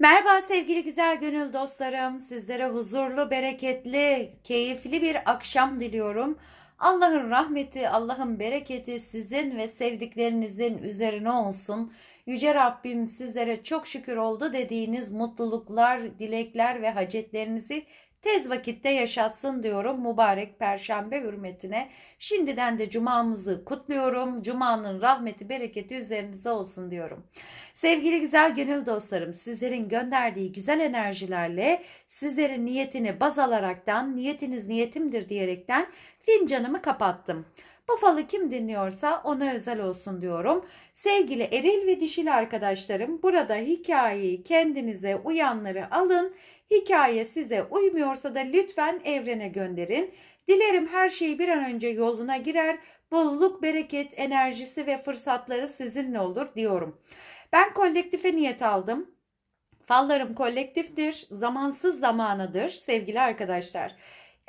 Merhaba sevgili güzel gönül dostlarım. Sizlere huzurlu, bereketli, keyifli bir akşam diliyorum. Allah'ın rahmeti, Allah'ın bereketi sizin ve sevdiklerinizin üzerine olsun. Yüce Rabbim sizlere çok şükür oldu dediğiniz mutluluklar, dilekler ve hacetlerinizi tez vakitte yaşatsın diyorum mübarek perşembe hürmetine. Şimdiden de cumamızı kutluyorum. Cumanın rahmeti, bereketi üzerinize olsun diyorum. Sevgili güzel gönül dostlarım, sizlerin gönderdiği güzel enerjilerle sizlerin niyetini baz alaraktan, niyetiniz niyetimdir diyerekten fincanımı kapattım. Bu falı kim dinliyorsa ona özel olsun diyorum. Sevgili eril ve dişil arkadaşlarım, burada hikayeyi kendinize uyanları alın. Hikaye size uymuyorsa da lütfen evrene gönderin. Dilerim her şey bir an önce yoluna girer. Bolluk, bereket, enerjisi ve fırsatları sizinle olur diyorum. Ben kolektife niyet aldım. Fallarım kolektiftir, zamansız zamanıdır sevgili arkadaşlar.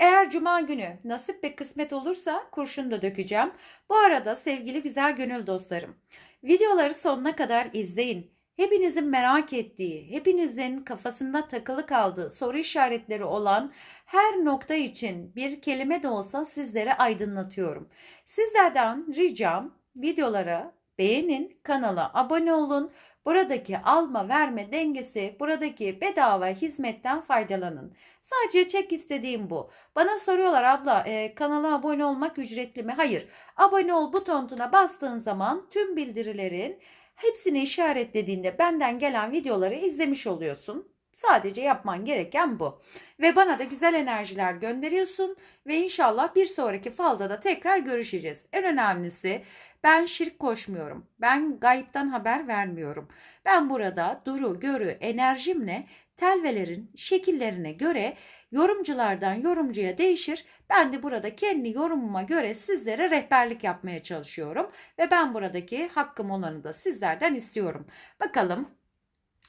Eğer cuma günü nasip ve kısmet olursa kurşun da dökeceğim. Bu arada sevgili güzel gönül dostlarım, videoları sonuna kadar izleyin. Hepinizin merak ettiği, hepinizin kafasında takılı kaldığı soru işaretleri olan her nokta için bir kelime de olsa sizlere aydınlatıyorum. Sizlerden ricam videolara beğenin, kanala abone olun. Buradaki alma verme dengesi, buradaki bedava hizmetten faydalanın. Sadece çek istediğim bu. Bana soruyorlar abla e, kanala abone olmak ücretli mi? Hayır. Abone ol butonuna bastığın zaman tüm bildirilerin hepsini işaretlediğinde benden gelen videoları izlemiş oluyorsun. Sadece yapman gereken bu. Ve bana da güzel enerjiler gönderiyorsun ve inşallah bir sonraki falda da tekrar görüşeceğiz. En önemlisi ben şirk koşmuyorum. Ben gayipten haber vermiyorum. Ben burada duru, görü, enerjimle telvelerin şekillerine göre yorumculardan yorumcuya değişir. Ben de burada kendi yorumuma göre sizlere rehberlik yapmaya çalışıyorum ve ben buradaki hakkım olanı da sizlerden istiyorum. Bakalım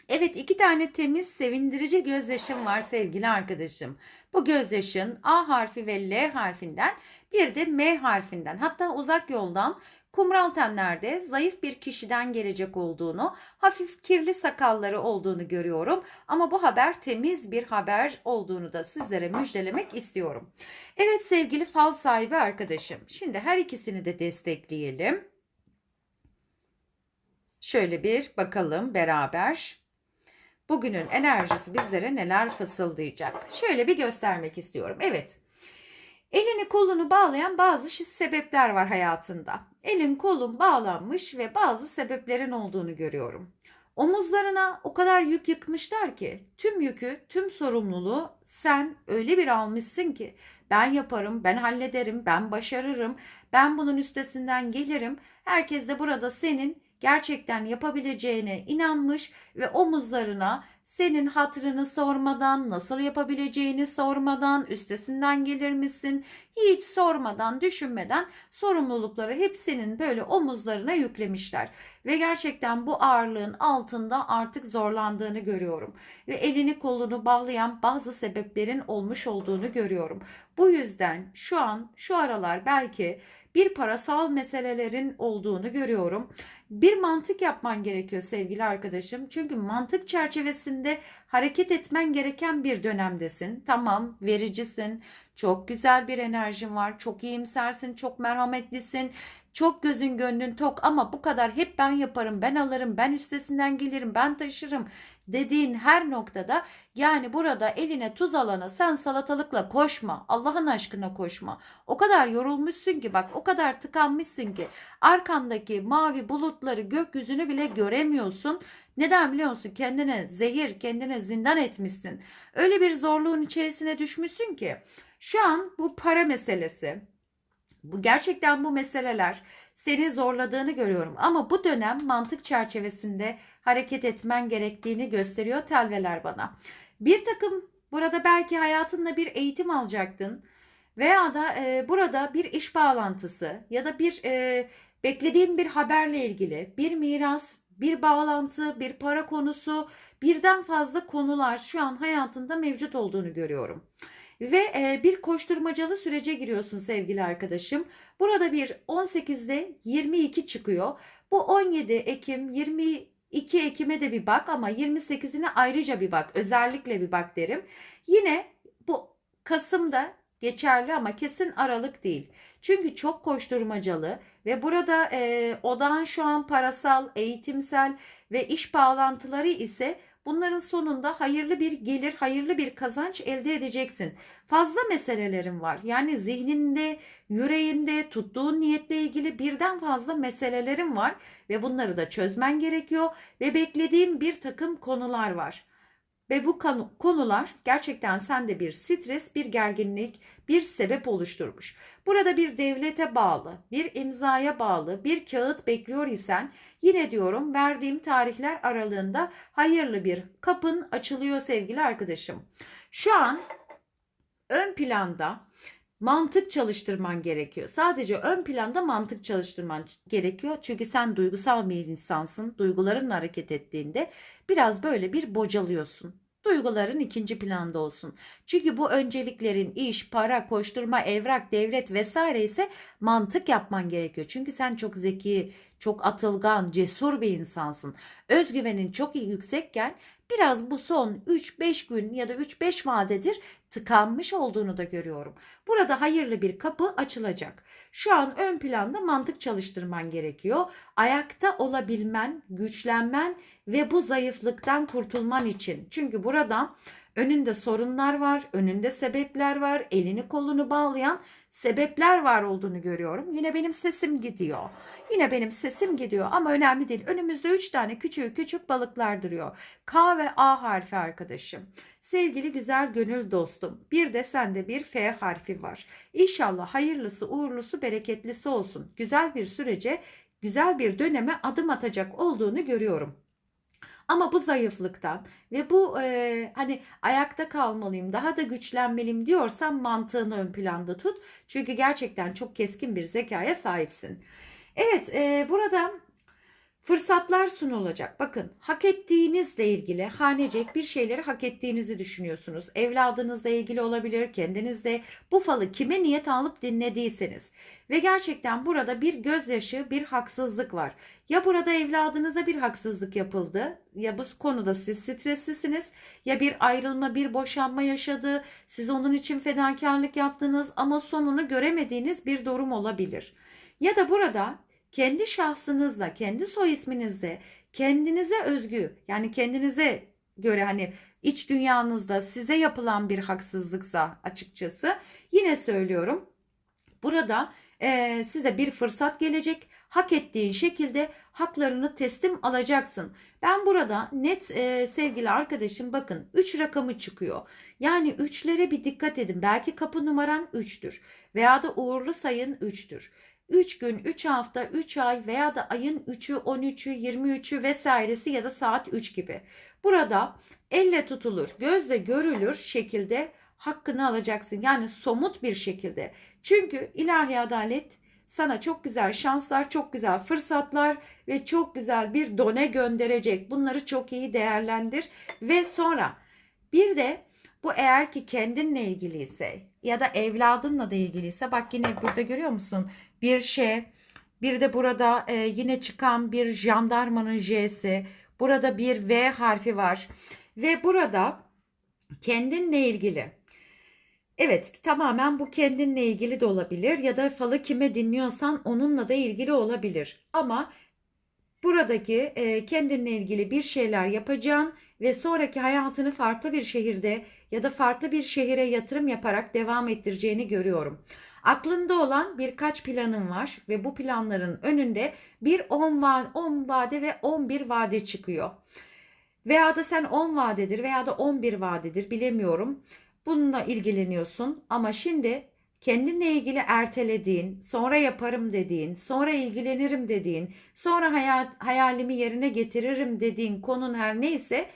Evet iki tane temiz sevindirici gözyaşım var sevgili arkadaşım. Bu gözyaşın A harfi ve L harfinden bir de M harfinden hatta uzak yoldan kumral tenlerde zayıf bir kişiden gelecek olduğunu, hafif kirli sakalları olduğunu görüyorum. Ama bu haber temiz bir haber olduğunu da sizlere müjdelemek istiyorum. Evet sevgili fal sahibi arkadaşım. Şimdi her ikisini de destekleyelim. Şöyle bir bakalım beraber. Bugünün enerjisi bizlere neler fısıldayacak? Şöyle bir göstermek istiyorum. Evet. Elini kolunu bağlayan bazı sebepler var hayatında. Elin kolun bağlanmış ve bazı sebeplerin olduğunu görüyorum. Omuzlarına o kadar yük yıkmışlar ki tüm yükü, tüm sorumluluğu sen öyle bir almışsın ki ben yaparım, ben hallederim, ben başarırım, ben bunun üstesinden gelirim. Herkes de burada senin gerçekten yapabileceğine inanmış ve omuzlarına senin hatırını sormadan, nasıl yapabileceğini sormadan, üstesinden gelir misin? Hiç sormadan, düşünmeden sorumlulukları hep senin böyle omuzlarına yüklemişler. Ve gerçekten bu ağırlığın altında artık zorlandığını görüyorum. Ve elini kolunu bağlayan bazı sebeplerin olmuş olduğunu görüyorum. Bu yüzden şu an, şu aralar belki bir parasal meselelerin olduğunu görüyorum. Bir mantık yapman gerekiyor sevgili arkadaşım. Çünkü mantık çerçevesinde hareket etmen gereken bir dönemdesin. Tamam, vericisin. Çok güzel bir enerjin var. Çok iyimsersin, çok merhametlisin. Çok gözün gönlün tok ama bu kadar hep ben yaparım, ben alırım, ben üstesinden gelirim, ben taşırım dediğin her noktada yani burada eline tuz alana sen salatalıkla koşma. Allah'ın aşkına koşma. O kadar yorulmuşsun ki bak o kadar tıkanmışsın ki arkandaki mavi bulutları gökyüzünü bile göremiyorsun. Neden biliyor musun? Kendine zehir, kendine zindan etmişsin. Öyle bir zorluğun içerisine düşmüşsün ki şu an bu para meselesi, bu gerçekten bu meseleler seni zorladığını görüyorum. Ama bu dönem mantık çerçevesinde hareket etmen gerektiğini gösteriyor telveler bana. Bir takım burada belki hayatında bir eğitim alacaktın veya da e, burada bir iş bağlantısı ya da bir e, beklediğin bir haberle ilgili bir miras, bir bağlantı, bir para konusu, birden fazla konular şu an hayatında mevcut olduğunu görüyorum. Ve e, bir koşturmacalı sürece giriyorsun sevgili arkadaşım. Burada bir 18'de 22 çıkıyor. Bu 17 Ekim 20 2 Ekim'e de bir bak ama 28'ine ayrıca bir bak. Özellikle bir bak derim. Yine bu Kasım'da geçerli ama kesin Aralık değil. Çünkü çok koşturmacalı ve burada e, odağın şu an parasal, eğitimsel ve iş bağlantıları ise bunların sonunda hayırlı bir gelir, hayırlı bir kazanç elde edeceksin. Fazla meselelerin var. Yani zihninde, yüreğinde, tuttuğun niyetle ilgili birden fazla meselelerin var ve bunları da çözmen gerekiyor ve beklediğim bir takım konular var. Ve bu konu- konular gerçekten sende bir stres, bir gerginlik, bir sebep oluşturmuş. Burada bir devlete bağlı, bir imzaya bağlı, bir kağıt bekliyor isen yine diyorum verdiğim tarihler aralığında hayırlı bir kapın açılıyor sevgili arkadaşım. Şu an ön planda mantık çalıştırman gerekiyor. Sadece ön planda mantık çalıştırman gerekiyor. Çünkü sen duygusal bir insansın. Duygularınla hareket ettiğinde biraz böyle bir bocalıyorsun. Duyguların ikinci planda olsun. Çünkü bu önceliklerin iş, para, koşturma, evrak, devlet vesaire ise mantık yapman gerekiyor. Çünkü sen çok zeki, çok atılgan, cesur bir insansın. Özgüvenin çok yüksekken biraz bu son 3-5 gün ya da 3-5 vadedir tıkanmış olduğunu da görüyorum. Burada hayırlı bir kapı açılacak. Şu an ön planda mantık çalıştırman gerekiyor. Ayakta olabilmen, güçlenmen ve bu zayıflıktan kurtulman için. Çünkü burada önünde sorunlar var, önünde sebepler var, elini kolunu bağlayan sebepler var olduğunu görüyorum. Yine benim sesim gidiyor. Yine benim sesim gidiyor ama önemli değil. Önümüzde 3 tane küçük küçük balıklar duruyor. K ve A harfi arkadaşım. Sevgili güzel gönül dostum. Bir de sende bir F harfi var. İnşallah hayırlısı, uğurlusu, bereketlisi olsun. Güzel bir sürece, güzel bir döneme adım atacak olduğunu görüyorum. Ama bu zayıflıktan ve bu e, hani ayakta kalmalıyım, daha da güçlenmeliyim diyorsan mantığını ön planda tut. Çünkü gerçekten çok keskin bir zekaya sahipsin. Evet, e, burada fırsatlar sunulacak. Bakın, hak ettiğinizle ilgili hanecek bir şeyleri hak ettiğinizi düşünüyorsunuz. Evladınızla ilgili olabilir, kendinizle bu falı kime niyet alıp dinlediyseniz. Ve gerçekten burada bir gözyaşı, bir haksızlık var. Ya burada evladınıza bir haksızlık yapıldı, ya bu konuda siz streslisiniz, ya bir ayrılma, bir boşanma yaşadı, siz onun için fedakarlık yaptınız ama sonunu göremediğiniz bir durum olabilir. Ya da burada kendi şahsınızla, kendi soy isminizle, kendinize özgü, yani kendinize göre hani iç dünyanızda size yapılan bir haksızlıksa açıkçası yine söylüyorum. Burada e, size bir fırsat gelecek. Hak ettiğin şekilde haklarını teslim alacaksın. Ben burada net e, sevgili arkadaşım bakın 3 rakamı çıkıyor. Yani 3'lere bir dikkat edin. Belki kapı numaran 3'tür veya da uğurlu sayın 3'tür. 3 gün, 3 hafta, 3 ay veya da ayın 3'ü, 13'ü, 23'ü vesairesi ya da saat 3 gibi. Burada elle tutulur, gözle görülür şekilde hakkını alacaksın. Yani somut bir şekilde. Çünkü ilahi adalet sana çok güzel şanslar, çok güzel fırsatlar ve çok güzel bir done gönderecek. Bunları çok iyi değerlendir ve sonra bir de bu eğer ki kendinle ilgiliyse ya da evladınla da ilgiliyse bak yine burada görüyor musun? Bir şey bir de burada e, yine çıkan bir jandarmanın J'si. Burada bir V harfi var. Ve burada kendinle ilgili. Evet tamamen bu kendinle ilgili de olabilir ya da falı kime dinliyorsan onunla da ilgili olabilir. Ama buradaki e, kendinle ilgili bir şeyler yapacaksın ve sonraki hayatını farklı bir şehirde ya da farklı bir şehire yatırım yaparak devam ettireceğini görüyorum. Aklında olan birkaç planın var ve bu planların önünde bir 10 va 10 vade ve 11 vade çıkıyor. Veya da sen 10 vadedir veya da 11 vadedir bilemiyorum. Bununla ilgileniyorsun ama şimdi kendinle ilgili ertelediğin, sonra yaparım dediğin, sonra ilgilenirim dediğin, sonra hayal, hayalimi yerine getiririm dediğin konun her neyse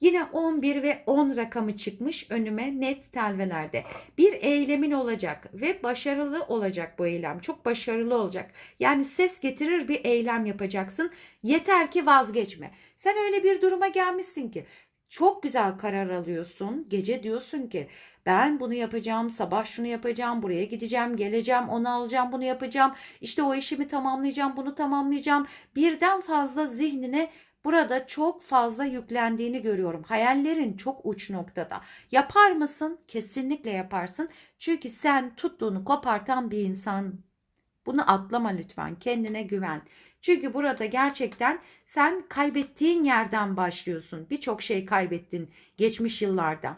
yine 11 ve 10 rakamı çıkmış önüme net telvelerde. Bir eylemin olacak ve başarılı olacak bu eylem. Çok başarılı olacak. Yani ses getirir bir eylem yapacaksın. Yeter ki vazgeçme. Sen öyle bir duruma gelmişsin ki çok güzel karar alıyorsun. Gece diyorsun ki ben bunu yapacağım, sabah şunu yapacağım, buraya gideceğim, geleceğim, onu alacağım, bunu yapacağım. İşte o işimi tamamlayacağım, bunu tamamlayacağım. Birden fazla zihnine burada çok fazla yüklendiğini görüyorum. Hayallerin çok uç noktada. Yapar mısın? Kesinlikle yaparsın. Çünkü sen tuttuğunu kopartan bir insan. Bunu atlama lütfen. Kendine güven. Çünkü burada gerçekten sen kaybettiğin yerden başlıyorsun. Birçok şey kaybettin geçmiş yıllarda.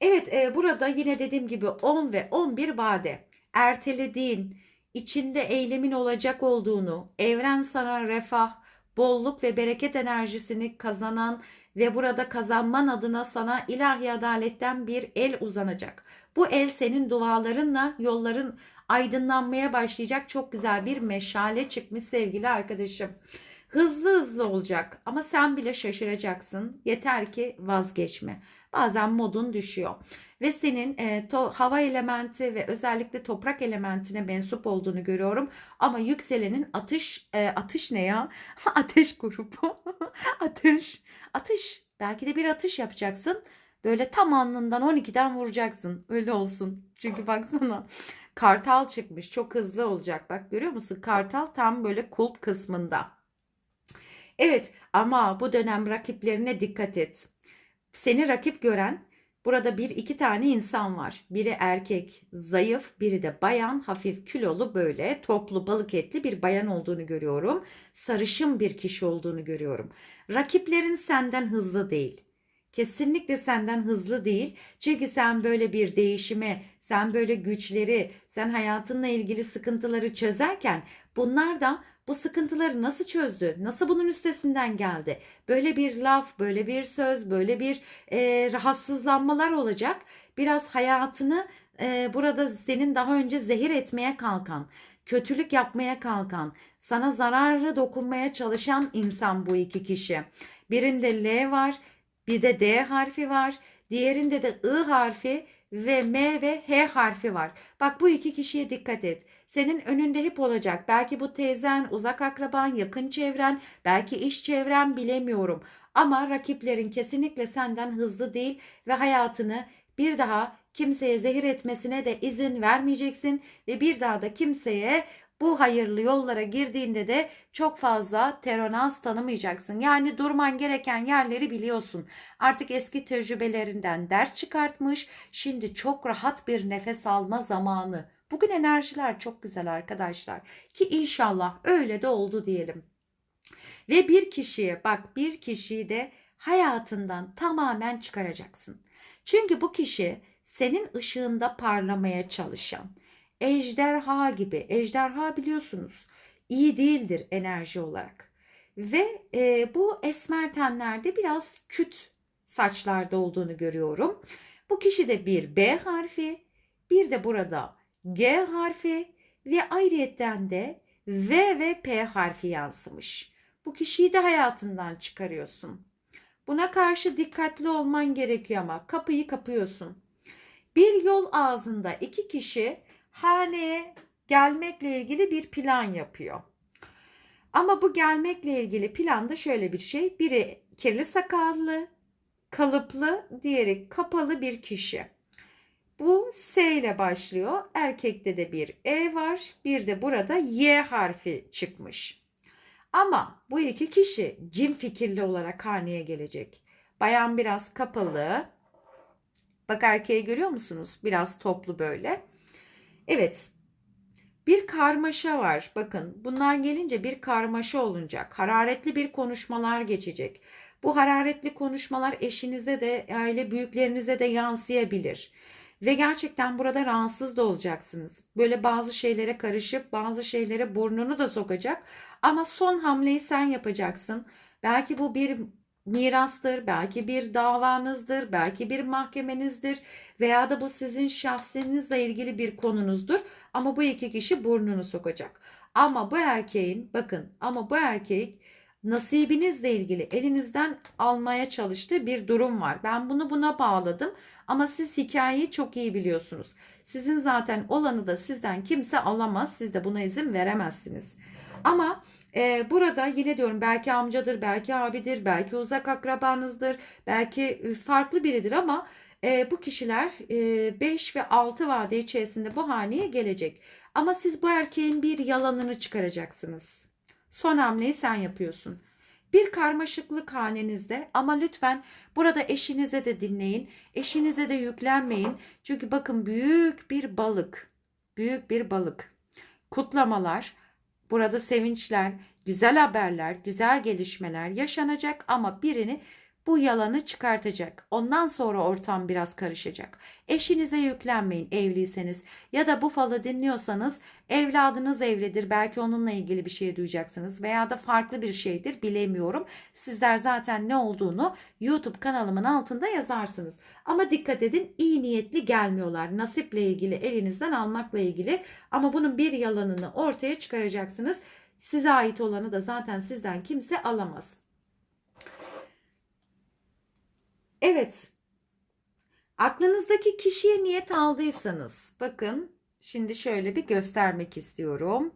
Evet, e, burada yine dediğim gibi 10 ve 11 vade. Ertelediğin, içinde eylemin olacak olduğunu, evren sana refah, bolluk ve bereket enerjisini kazanan ve burada kazanman adına sana ilahi adaletten bir el uzanacak. Bu el senin dualarınla yolların aydınlanmaya başlayacak çok güzel bir meşale çıkmış sevgili arkadaşım. Hızlı hızlı olacak ama sen bile şaşıracaksın. Yeter ki vazgeçme. Bazen modun düşüyor ve senin e, to, hava elementi ve özellikle toprak elementine mensup olduğunu görüyorum. Ama yükselenin atış e, atış ne ya? Ateş grubu. atış. Atış. Belki de bir atış yapacaksın. Böyle tam alnından 12'den vuracaksın. Öyle olsun. Çünkü baksana kartal çıkmış. Çok hızlı olacak. Bak görüyor musun? Kartal tam böyle kulp kısmında. Evet ama bu dönem rakiplerine dikkat et. Seni rakip gören burada bir iki tane insan var. Biri erkek, zayıf, biri de bayan, hafif kilolu böyle toplu balık etli bir bayan olduğunu görüyorum. Sarışın bir kişi olduğunu görüyorum. Rakiplerin senden hızlı değil. Kesinlikle senden hızlı değil. Çünkü sen böyle bir değişime, sen böyle güçleri, sen hayatınla ilgili sıkıntıları çözerken bunlar da bu sıkıntıları nasıl çözdü? Nasıl bunun üstesinden geldi? Böyle bir laf, böyle bir söz, böyle bir e, rahatsızlanmalar olacak. Biraz hayatını e, burada senin daha önce zehir etmeye kalkan, kötülük yapmaya kalkan, sana zararlı dokunmaya çalışan insan bu iki kişi. Birinde L var, bir de D harfi var. Diğerinde de I harfi ve M ve H harfi var. Bak bu iki kişiye dikkat et. Senin önünde hep olacak. Belki bu teyzen, uzak akraban, yakın çevren, belki iş çevren bilemiyorum. Ama rakiplerin kesinlikle senden hızlı değil ve hayatını bir daha kimseye zehir etmesine de izin vermeyeceksin ve bir daha da kimseye bu hayırlı yollara girdiğinde de çok fazla teronans tanımayacaksın. Yani durman gereken yerleri biliyorsun. Artık eski tecrübelerinden ders çıkartmış. Şimdi çok rahat bir nefes alma zamanı. Bugün enerjiler çok güzel arkadaşlar. Ki inşallah öyle de oldu diyelim. Ve bir kişiye bak bir kişiyi de hayatından tamamen çıkaracaksın. Çünkü bu kişi senin ışığında parlamaya çalışan, ejderha gibi. Ejderha biliyorsunuz iyi değildir enerji olarak. Ve e, bu esmer tenlerde biraz küt saçlarda olduğunu görüyorum. Bu kişi de bir B harfi, bir de burada G harfi ve ayrıyetten de V ve P harfi yansımış. Bu kişiyi de hayatından çıkarıyorsun. Buna karşı dikkatli olman gerekiyor ama kapıyı kapıyorsun. Bir yol ağzında iki kişi haneye gelmekle ilgili bir plan yapıyor. Ama bu gelmekle ilgili planda şöyle bir şey. Biri kirli sakallı, kalıplı, diğeri kapalı bir kişi. Bu S ile başlıyor. Erkekte de bir E var. Bir de burada Y harfi çıkmış. Ama bu iki kişi cin fikirli olarak haneye gelecek. Bayan biraz kapalı. Bak erkeği görüyor musunuz? Biraz toplu böyle. Evet. Bir karmaşa var. Bakın bunlar gelince bir karmaşa olacak. Hararetli bir konuşmalar geçecek. Bu hararetli konuşmalar eşinize de aile büyüklerinize de yansıyabilir. Ve gerçekten burada rahatsız da olacaksınız. Böyle bazı şeylere karışıp bazı şeylere burnunu da sokacak. Ama son hamleyi sen yapacaksın. Belki bu bir mirastır, belki bir davanızdır, belki bir mahkemenizdir veya da bu sizin şahsinizle ilgili bir konunuzdur. Ama bu iki kişi burnunu sokacak. Ama bu erkeğin bakın ama bu erkek nasibinizle ilgili elinizden almaya çalıştığı bir durum var. Ben bunu buna bağladım ama siz hikayeyi çok iyi biliyorsunuz. Sizin zaten olanı da sizden kimse alamaz. Siz de buna izin veremezsiniz. Ama e, burada yine diyorum belki amcadır, belki abidir, belki uzak akrabanızdır, belki farklı biridir ama e, bu kişiler 5 e, ve 6 vade içerisinde bu haneye gelecek. Ama siz bu erkeğin bir yalanını çıkaracaksınız. Son hamleyi sen yapıyorsun. bir karmaşıklık hanenizde ama lütfen burada eşinize de dinleyin. Eşinize de yüklenmeyin. Çünkü bakın büyük bir balık. Büyük bir balık. Kutlamalar, burada sevinçler, güzel haberler, güzel gelişmeler yaşanacak ama birini bu yalanı çıkartacak. Ondan sonra ortam biraz karışacak. Eşinize yüklenmeyin evliyseniz ya da bu falı dinliyorsanız evladınız evlidir. Belki onunla ilgili bir şey duyacaksınız veya da farklı bir şeydir bilemiyorum. Sizler zaten ne olduğunu YouTube kanalımın altında yazarsınız. Ama dikkat edin iyi niyetli gelmiyorlar. Nasiple ilgili elinizden almakla ilgili ama bunun bir yalanını ortaya çıkaracaksınız. Size ait olanı da zaten sizden kimse alamaz. Evet. Aklınızdaki kişiye niyet aldıysanız bakın şimdi şöyle bir göstermek istiyorum.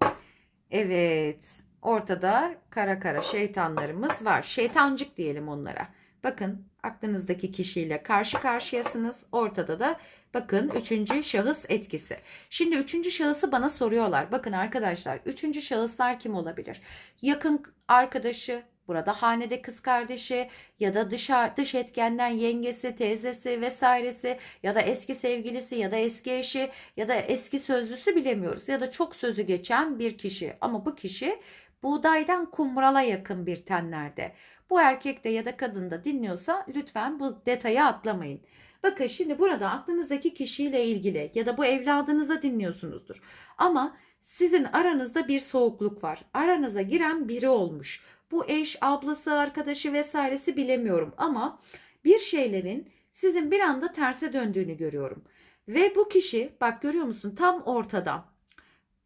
Evet. Ortada kara kara şeytanlarımız var. Şeytancık diyelim onlara. Bakın aklınızdaki kişiyle karşı karşıyasınız. Ortada da bakın üçüncü şahıs etkisi. Şimdi üçüncü şahısı bana soruyorlar. Bakın arkadaşlar üçüncü şahıslar kim olabilir? Yakın arkadaşı, burada hanede kız kardeşi ya da dışarı, dış etkenden yengesi, teyzesi vesairesi ya da eski sevgilisi ya da eski eşi ya da eski sözlüsü bilemiyoruz. Ya da çok sözü geçen bir kişi. Ama bu kişi buğdaydan kumrala yakın bir tenlerde. Bu erkek de ya da kadın da dinliyorsa lütfen bu detayı atlamayın. Bakın şimdi burada aklınızdaki kişiyle ilgili ya da bu evladınıza dinliyorsunuzdur. Ama sizin aranızda bir soğukluk var. Aranıza giren biri olmuş. Bu eş, ablası, arkadaşı vesairesi bilemiyorum ama bir şeylerin sizin bir anda terse döndüğünü görüyorum. Ve bu kişi bak görüyor musun tam ortada.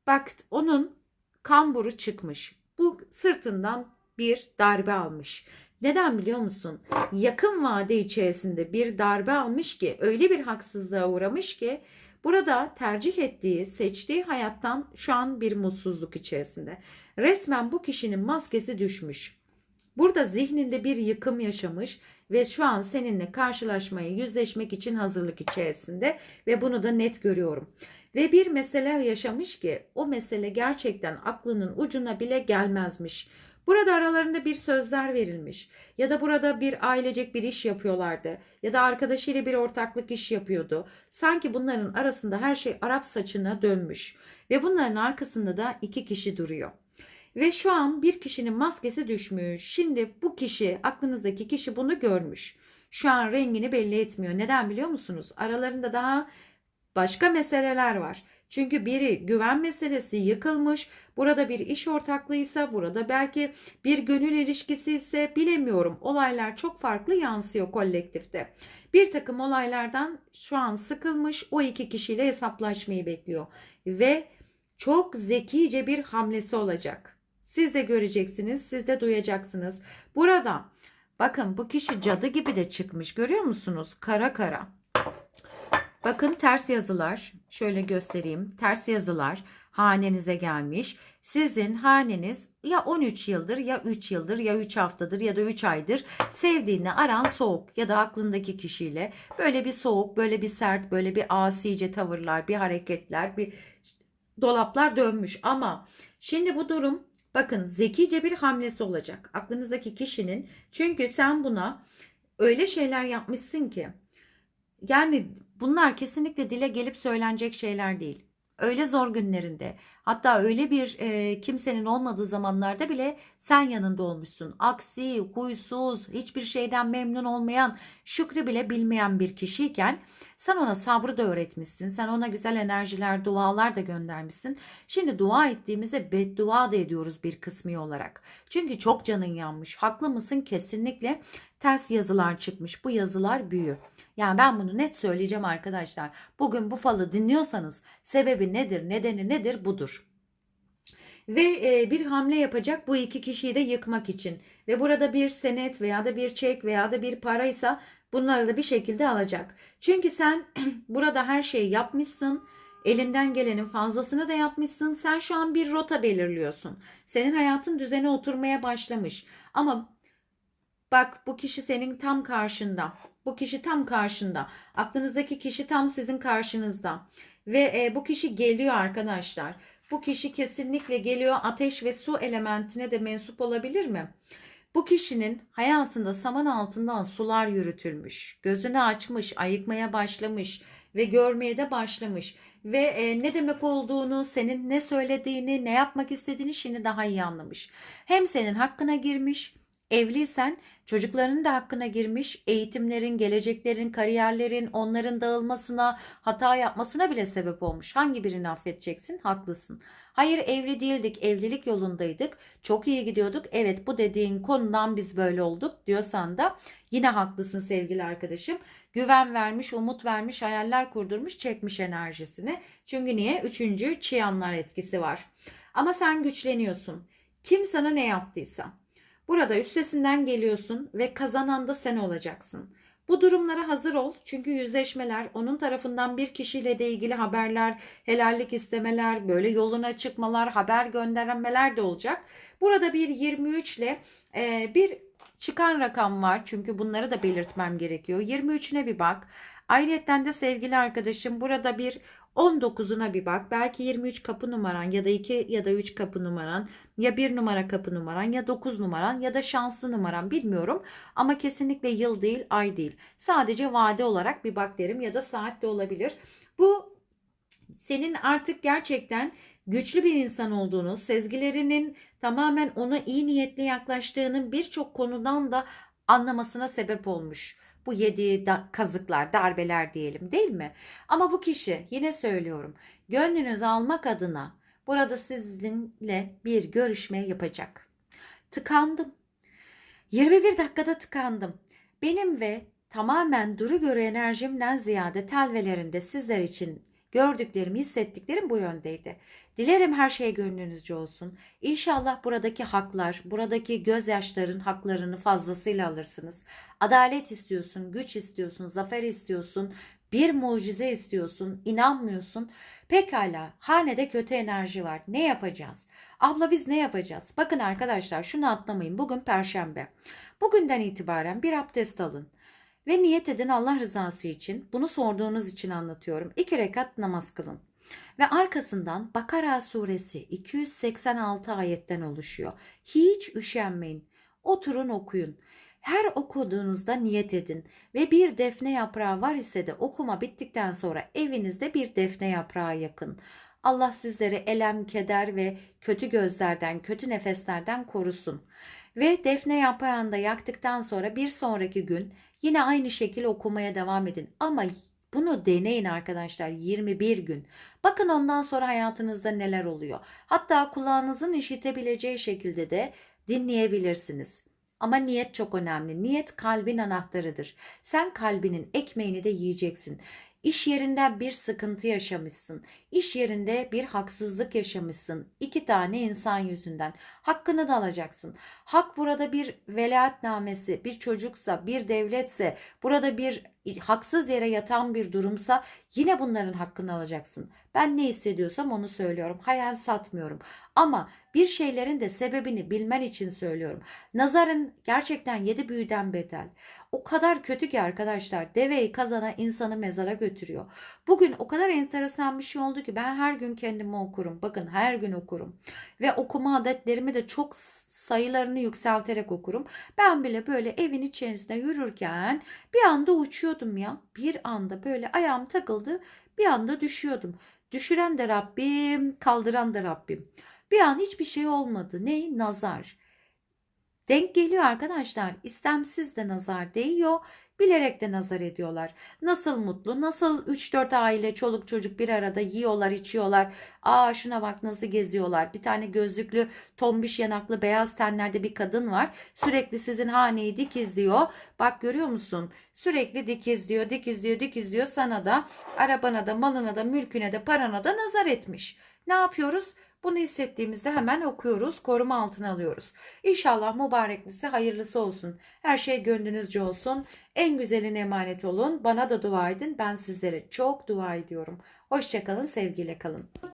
Bak onun kamburu çıkmış. Bu sırtından bir darbe almış. Neden biliyor musun? Yakın vade içerisinde bir darbe almış ki öyle bir haksızlığa uğramış ki burada tercih ettiği, seçtiği hayattan şu an bir mutsuzluk içerisinde. Resmen bu kişinin maskesi düşmüş. Burada zihninde bir yıkım yaşamış ve şu an seninle karşılaşmaya, yüzleşmek için hazırlık içerisinde ve bunu da net görüyorum. Ve bir mesele yaşamış ki o mesele gerçekten aklının ucuna bile gelmezmiş. Burada aralarında bir sözler verilmiş ya da burada bir ailecek bir iş yapıyorlardı ya da arkadaşıyla bir ortaklık iş yapıyordu. Sanki bunların arasında her şey Arap saçına dönmüş ve bunların arkasında da iki kişi duruyor. Ve şu an bir kişinin maskesi düşmüş. Şimdi bu kişi, aklınızdaki kişi bunu görmüş. Şu an rengini belli etmiyor. Neden biliyor musunuz? Aralarında daha başka meseleler var. Çünkü biri güven meselesi yıkılmış. Burada bir iş ortaklığıysa, burada belki bir gönül ilişkisi ise bilemiyorum. Olaylar çok farklı yansıyor kolektifte. Bir takım olaylardan şu an sıkılmış. O iki kişiyle hesaplaşmayı bekliyor. Ve çok zekice bir hamlesi olacak. Siz de göreceksiniz, siz de duyacaksınız. Burada bakın bu kişi cadı gibi de çıkmış. Görüyor musunuz? Kara kara. Bakın ters yazılar. Şöyle göstereyim. Ters yazılar hanenize gelmiş. Sizin haneniz ya 13 yıldır ya 3 yıldır ya 3 haftadır ya da 3 aydır sevdiğini aran soğuk ya da aklındaki kişiyle böyle bir soğuk, böyle bir sert, böyle bir asice tavırlar, bir hareketler, bir dolaplar dönmüş ama şimdi bu durum Bakın zekice bir hamlesi olacak aklınızdaki kişinin. Çünkü sen buna öyle şeyler yapmışsın ki yani bunlar kesinlikle dile gelip söylenecek şeyler değil öyle zor günlerinde hatta öyle bir e, kimsenin olmadığı zamanlarda bile sen yanında olmuşsun. Aksi, huysuz, hiçbir şeyden memnun olmayan, şükrü bile bilmeyen bir kişiyken sen ona sabrı da öğretmişsin. Sen ona güzel enerjiler, dualar da göndermişsin. Şimdi dua ettiğimizde beddua da ediyoruz bir kısmı olarak. Çünkü çok canın yanmış. Haklı mısın? Kesinlikle ters yazılar çıkmış. Bu yazılar büyü. Yani ben bunu net söyleyeceğim arkadaşlar. Bugün bu falı dinliyorsanız sebebi nedir, nedeni nedir budur. Ve e, bir hamle yapacak bu iki kişiyi de yıkmak için. Ve burada bir senet veya da bir çek veya da bir paraysa bunları da bir şekilde alacak. Çünkü sen burada her şeyi yapmışsın. Elinden gelenin fazlasını da yapmışsın. Sen şu an bir rota belirliyorsun. Senin hayatın düzene oturmaya başlamış. Ama bak bu kişi senin tam karşında. Bu kişi tam karşında. Aklınızdaki kişi tam sizin karşınızda. Ve e, bu kişi geliyor arkadaşlar. Bu kişi kesinlikle geliyor. Ateş ve su elementine de mensup olabilir mi? Bu kişinin hayatında saman altından sular yürütülmüş, gözünü açmış, ayıkmaya başlamış ve görmeye de başlamış ve e, ne demek olduğunu, senin ne söylediğini, ne yapmak istediğini şimdi daha iyi anlamış. Hem senin hakkına girmiş, evliysen çocuklarının da hakkına girmiş, eğitimlerin, geleceklerin, kariyerlerin, onların dağılmasına, hata yapmasına bile sebep olmuş. Hangi birini affedeceksin? Haklısın. Hayır evli değildik, evlilik yolundaydık. Çok iyi gidiyorduk. Evet bu dediğin konudan biz böyle olduk diyorsan da yine haklısın sevgili arkadaşım. Güven vermiş, umut vermiş, hayaller kurdurmuş, çekmiş enerjisini. Çünkü niye? Üçüncü çıyanlar etkisi var. Ama sen güçleniyorsun. Kim sana ne yaptıysa. Burada üstesinden geliyorsun ve kazanan da sen olacaksın. Bu durumlara hazır ol. Çünkü yüzleşmeler, onun tarafından bir kişiyle de ilgili haberler, helallik istemeler, böyle yoluna çıkmalar, haber göndermeler de olacak. Burada bir 23 ile e, bir çıkan rakam var. Çünkü bunları da belirtmem gerekiyor. 23'üne bir bak. Ayrıca de sevgili arkadaşım burada bir 19'una bir bak. Belki 23 kapı numaran ya da 2 ya da 3 kapı numaran ya 1 numara kapı numaran ya 9 numaran ya da şanslı numaran bilmiyorum. Ama kesinlikle yıl değil ay değil. Sadece vade olarak bir bak derim ya da saat de olabilir. Bu senin artık gerçekten güçlü bir insan olduğunu, sezgilerinin tamamen ona iyi niyetli yaklaştığının birçok konudan da anlamasına sebep olmuş. Bu yediği da kazıklar, darbeler diyelim değil mi? Ama bu kişi yine söylüyorum gönlünüzü almak adına burada sizinle bir görüşme yapacak. Tıkandım. 21 dakikada tıkandım. Benim ve tamamen duru göre enerjimden ziyade telvelerinde sizler için gördüklerim, hissettiklerim bu yöndeydi. Dilerim her şey gönlünüzce olsun. İnşallah buradaki haklar, buradaki gözyaşların haklarını fazlasıyla alırsınız. Adalet istiyorsun, güç istiyorsun, zafer istiyorsun, bir mucize istiyorsun, inanmıyorsun. Pekala, hanede kötü enerji var. Ne yapacağız? Abla biz ne yapacağız? Bakın arkadaşlar şunu atlamayın. Bugün perşembe. Bugünden itibaren bir abdest alın. Ve niyet edin Allah rızası için. Bunu sorduğunuz için anlatıyorum. İki rekat namaz kılın. Ve arkasından Bakara suresi 286 ayetten oluşuyor. Hiç üşenmeyin. Oturun okuyun. Her okuduğunuzda niyet edin ve bir defne yaprağı var ise de okuma bittikten sonra evinizde bir defne yaprağı yakın. Allah sizleri elem, keder ve kötü gözlerden, kötü nefeslerden korusun. Ve defne yaprağını da yaktıktan sonra bir sonraki gün yine aynı şekilde okumaya devam edin. Ama bunu deneyin arkadaşlar 21 gün. Bakın ondan sonra hayatınızda neler oluyor. Hatta kulağınızın işitebileceği şekilde de dinleyebilirsiniz. Ama niyet çok önemli. Niyet kalbin anahtarıdır. Sen kalbinin ekmeğini de yiyeceksin. İş yerinde bir sıkıntı yaşamışsın. İş yerinde bir haksızlık yaşamışsın. İki tane insan yüzünden. Hakkını da alacaksın. Hak burada bir velaetnamesi, bir çocuksa, bir devletse, burada bir haksız yere yatan bir durumsa yine bunların hakkını alacaksın. Ben ne hissediyorsam onu söylüyorum. Hayal satmıyorum. Ama bir şeylerin de sebebini bilmen için söylüyorum. Nazarın gerçekten yedi büyüden betel. O kadar kötü ki arkadaşlar deveyi kazana insanı mezara götürüyor. Bugün o kadar enteresan bir şey oldu ki ben her gün kendimi okurum. Bakın her gün okurum. Ve okuma adetlerimi de çok sayılarını yükselterek okurum. Ben bile böyle evin içerisinde yürürken bir anda uçuyordum ya. Bir anda böyle ayağım takıldı bir anda düşüyordum. Düşüren de Rabbim, kaldıran da Rabbim. Bir an hiçbir şey olmadı. Ne? Nazar. Denk geliyor arkadaşlar. İstemsiz de nazar değiyor. Bilerek de nazar ediyorlar. Nasıl mutlu, nasıl 3-4 aile, çoluk çocuk bir arada yiyorlar, içiyorlar. Aa şuna bak nasıl geziyorlar. Bir tane gözlüklü, tombiş yanaklı, beyaz tenlerde bir kadın var. Sürekli sizin haneyi dikizliyor. Bak görüyor musun? Sürekli dikizliyor, dikizliyor, dikizliyor. Sana da, arabana da, malına da, mülküne de, parana da nazar etmiş. Ne yapıyoruz? Bunu hissettiğimizde hemen okuyoruz, koruma altına alıyoruz. İnşallah mübareklisi hayırlısı olsun. Her şey gönlünüzce olsun. En güzeline emanet olun. Bana da dua edin. Ben sizlere çok dua ediyorum. Hoşçakalın, sevgiyle kalın.